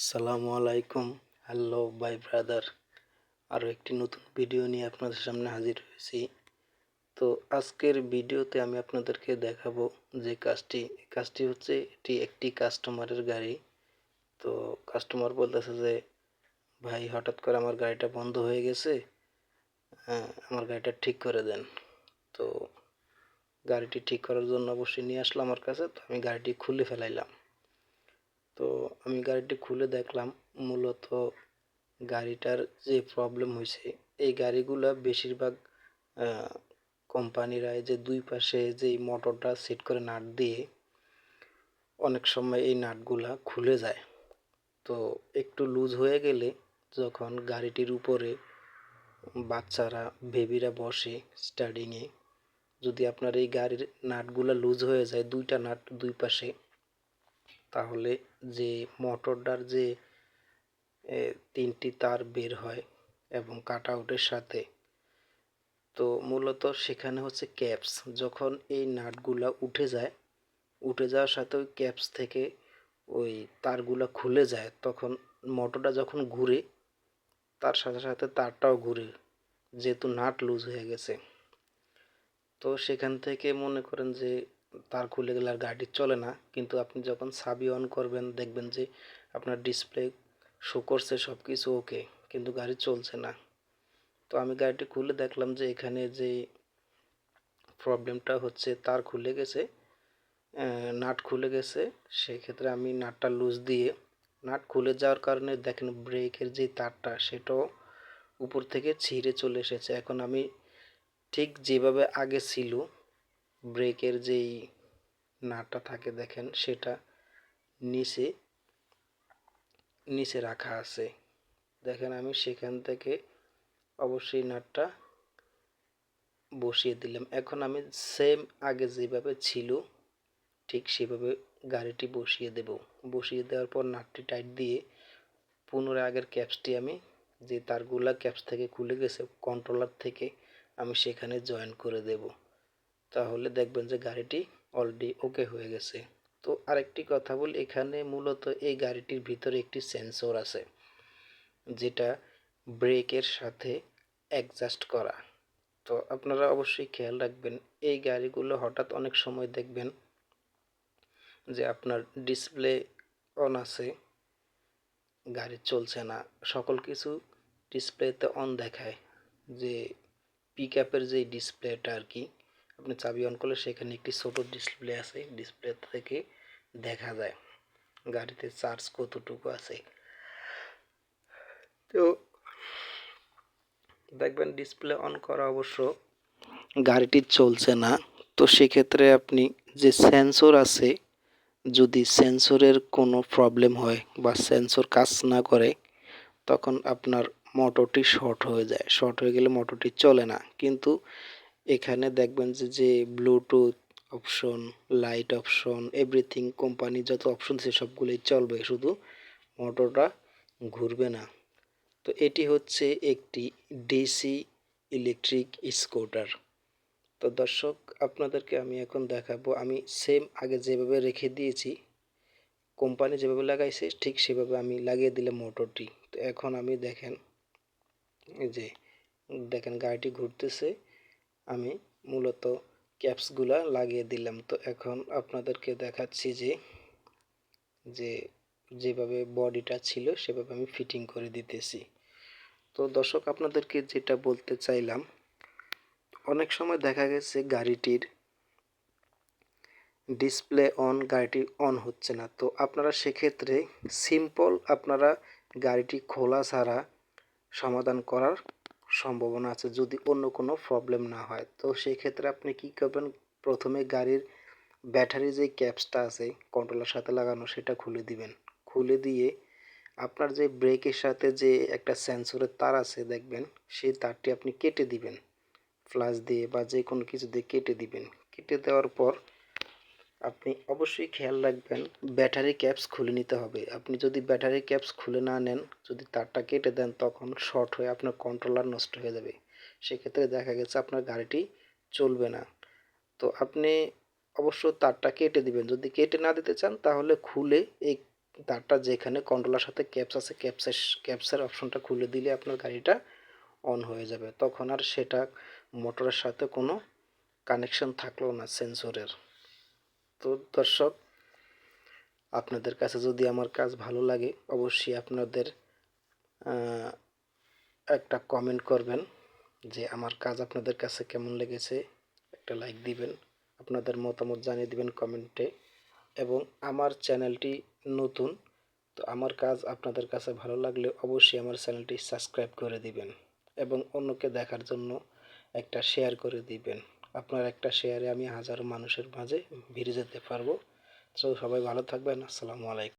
আসসালামু আলাইকুম। Hello bye brother আরও একটি নতুন ভিডিও নিয়ে আপনাদের সামনে হাজির হয়েছি। তো আজকের ভিডিওতে আমি আপনাদেরকে দেখাবো যে কাজটি কাজটি হচ্ছে এটি একটি কাস্টমারের গাড়ি। তো কাস্টমার বলতেছে যে, ভাই, হঠাৎ করে আমার গাড়িটা বন্ধ হয়ে গেছে। হ্যাঁ আমার গাড়িটা ঠিক করে দেন। তো গাড়িটি ঠিক করার জন্য অবশ্যই নিয়ে আসলাম আমার কাছে। তো আমি গাড়িটি খুলে ফেলাইলাম। তো আমি গাড়িটি খুলে দেখলাম। মূলত গাড়িটার যে প্রবলেম হয়েছে, এই গাড়িগুলা বেশিরভাগ কোম্পানিরা যে দুই পাশে যে মোটরটা সেট করে নাট দিয়ে অনেক সময় এই নাটগুলা খুলে যায়। তো একটু লুজ হয়ে গেলে যখন গাড়িটির উপরে বাচ্চারা বেবিরা বসে স্টার্টিংয়ে যদি আপনার এই গাড়ির নাটগুলো লুজ হয়ে যায়, দুইটা নাট দুই পাশে তাহলে যে মোটরটার যে তিনটি তার বের হয় এবং কাট আউটের সাথে, তো মূলত সেখানে হচ্ছে ক্যাপস। যখন এই নাটগুলা উঠে যায়, উঠে যাওয়ার সাথে ওই ক্যাপস থেকে ওই তারগুলা খুলে যায়, তখন মোটরটা যখন ঘুরে, তার সাথে সাথে তারটাও ঘুরে, যেহেতু নাট লুজ হয়ে গেছে। তো সেখান থেকে মনে করেন যে তার খুলে গেলে আর গাড়ি চলে না। কিন্তু আপনি যখন সাবি অন করবেন, দেখবেন যে আপনার ডিসপ্লে শো করছে সব কিছু ওকে কিন্তু গাড়ি চলছে না। তো আমি গাড়িটি খুলে দেখলাম যে এখানে যে প্রবলেমটা হচ্ছে, তার খুলে গেছে নাট খুলে গেছে। সেক্ষেত্রে আমি নাটটা লুজ দিয়ে, নাট খুলে যাওয়ার কারণে দেখেন ব্রেকের যে তারটা, সেটাও উপর থেকে ছিঁড়ে চলে এসেছে। এখন আমি ঠিক যেভাবে আগে ছিল ব্রেকের যেই নাটটা থাকে দেখেন, সেটা নিচে নিচে রাখা আছে। দেখেন আমি সেখান থেকে অবশ্যই নাটটা বসিয়ে দিলাম। এখন আমি সেম আগে যেভাবে ছিল, ঠিক সেভাবে গাড়িটি বসিয়ে দেব। বসিয়ে দেওয়ার পর নাটটি টাইট দিয়ে পুনরায় আগের ক্যাপসটি আমি, যে তারগুলা ক্যাপস থেকে খুলে গেছে কন্ট্রোলার থেকে আমি সেখানে জয়েন করে দেব। তাহলে দেখবেন যে গাড়িটি অলরেডি ওকে হয়ে গেছে। তো আরেকটি কথা বলি, এখানে মূলত এই গাড়িটির ভিতরে একটি সেন্সর আছে, যেটা ব্রেকের সাথে অ্যাডজাস্ট করা। তো আপনারা অবশ্যই খেয়াল রাখবেন, এই গাড়িগুলো হঠাৎ অনেক সময় দেখবেন যে আপনার ডিসপ্লে অন আছে, গাড়ি চলছে না। সকল কিছু ডিসপ্লেতে অন দেখায়, যে পিক আপের যে ডিসপ্লেটা আর কি। আপনি চাবি অন করলে সেখানে একটি ছোট ডিসপ্লে আছে। ডিসপ্লে থেকে দেখা যায় গাড়িতে চার্জ কতটুকু আছে। তো দেখবেন ডিসপ্লে অন করা অবশ্য গাড়িটি চলছে না। তো সেক্ষেত্রে আপনি যে সেন্সর আছে, যদি সেন্সরের কোনো প্রবলেম হয় বা সেন্সর কাজ না করে, তখন আপনার মোটরটি শর্ট হয়ে যায়। শর্ট হয়ে গেলে মোটরটি চলে না। কিন্তু এখানে দেখবেন যে যে Bluetooth option light option everything company যত অপশন সে সবগুলোই চলবে। শুধু মোটরটা ঘুরবে না। তো এটি হচ্ছে একটি ডিসি ইলেকট্রিক স্কুটার তো দর্শক, আপনাদেরকে আমি এখন দেখাবো। আমি সেম আগে যেভাবে রেখে দিয়েছি কোম্পানি যেভাবে লাগাইছে, ঠিক সেভাবে আমি লাগিয়ে দিলাম মোটরটি। তো এখন আমি দেখেন যে, দেখেন গাড়িটি ঘুরতেছে। আমি মূলত ক্যাপসগুলা লাগিয়ে দিলাম। তো এখন আপনাদেরকে দেখাচ্ছি যে যে যেভাবে বডিটা ছিল সেভাবে আমি ফিটিং করে দিতেছি। তো দর্শক, আপনাদেরকে যেটা বলতে চাইলাম, অনেক সময় দেখা গেছে গাড়িটির ডিসপ্লে অন, গাড়িটি অন হচ্ছে না। তো আপনারা সেক্ষেত্রে সিম্পল আপনারা গাড়িটি খোলা ছাড়া সমাধান করার সম্ভাবনা আছে যদি অন্য কোনো প্রবলেম না হয়। তো সেই ক্ষেত্রে আপনি কি করবেন? প্রথমে গাড়ির ব্যাটারি যে ক্যাপসটা আছে কন্ট্রোলার সাথে লাগানো, সেটা খুলে দিবেন। খুলে দিয়ে আপনার যে ব্রেকের সাথে যে একটা সেন্সরের তার আছে দেখবেন, সেই তারটি আপনি কেটে দিবেন। ফ্লাশ দিয়ে বা যে কোনো কিছু দিয়ে কেটে দিবেন। কেটে দেওয়ার পর আপনি অবশ্যই খেয়াল রাখবেন, ব্যাটারি ক্যাপস খুলে নিতে হবে। আপনি যদি ব্যাটারি ক্যাপস খুলে না নেন, যদি তারটা কেটে দেন, তখন শর্ট হয়ে আপনার কন্ট্রোলার নষ্ট হয়ে যাবে। সেক্ষেত্রে দেখা গেছে আপনার গাড়িটি চলবে না। তো আপনি অবশ্য তারটা কেটে দিবেন। যদি কেটে না দিতে চান, তাহলে খুলে এই তারটা যেখানে কন্ট্রোলার সাথে ক্যাপস আছে ক্যাপসের ক্যাপসের অপশনটা খুলে দিলে আপনার গাড়িটা অন হয়ে যাবে। তখন আর সেটা মোটরের সাথে কোনো কানেকশন থাকল না সেন্সরের তো দর্শক, আপনাদের কাছে যদি আমার কাজ ভালো লাগে, অবশ্যই আপনাদের একটা কমেন্ট করবেন যে আমার কাজ আপনাদের কাছে কেমন লেগেছে, একটা লাইক দিবেন, আপনাদের মতামত জানিয়ে দিবেন কমেন্টে এবং আমার চ্যানেলটি নতুন, তো আমার কাজ আপনাদের কাছে ভালো লাগলে অবশ্যই আমার চ্যানেলটি সাবস্ক্রাইব করে দিবেন এবং অন্যকে দেখার জন্য একটা শেয়ার করে দিবেন। আপনার একটা শেয়ারে আমি হাজারো মানুষের মাঝে ভিড়ে যেতে পারব। তো সবাই ভালো থাকবেন। আসসালামু আলাইকুম।